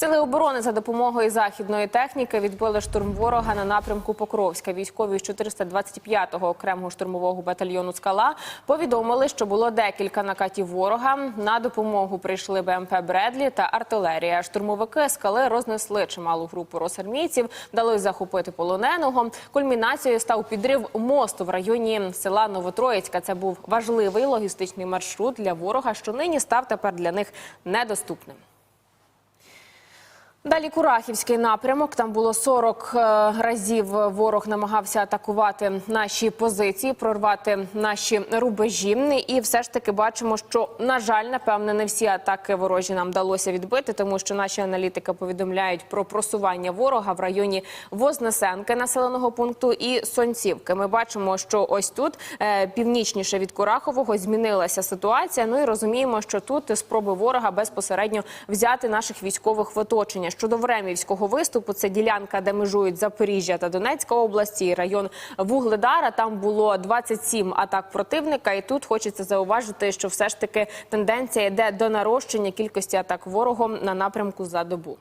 Сили оборони за допомогою західної техніки відбили штурм ворога на напрямку Покровська. Військові з 425-го окремого штурмового батальйону Скала повідомили, що було декілька накатів ворога. На допомогу прийшли БМП Бредлі та артилерія. Штурмовики скали рознесли чималу групу росармійців, дали захопити полоненого. Кульмінацією став підрив мосту в районі села Новотроїцька. Це був важливий логістичний маршрут для ворога, що нині став тепер для них недоступним. Далі Курахівський напрямок. Там було 40 е, разів ворог намагався атакувати наші позиції, прорвати наші рубежі. І все ж таки бачимо, що на жаль, напевне, не всі атаки ворожі нам вдалося відбити, тому що наші аналітики повідомляють про просування ворога в районі Вознесенки населеного пункту і Сонцівки. Ми бачимо, що ось тут е, північніше від Курахового змінилася ситуація. Ну і розуміємо, що тут спроби ворога безпосередньо взяти наших військових в оточення. Щодо Времівського виступу, це ділянка, де межують Запоріжжя та Донецька області, район Вугледара. Там було 27 атак противника. І тут хочеться зауважити, що все ж таки тенденція йде до нарощення кількості атак ворогом на напрямку за добу.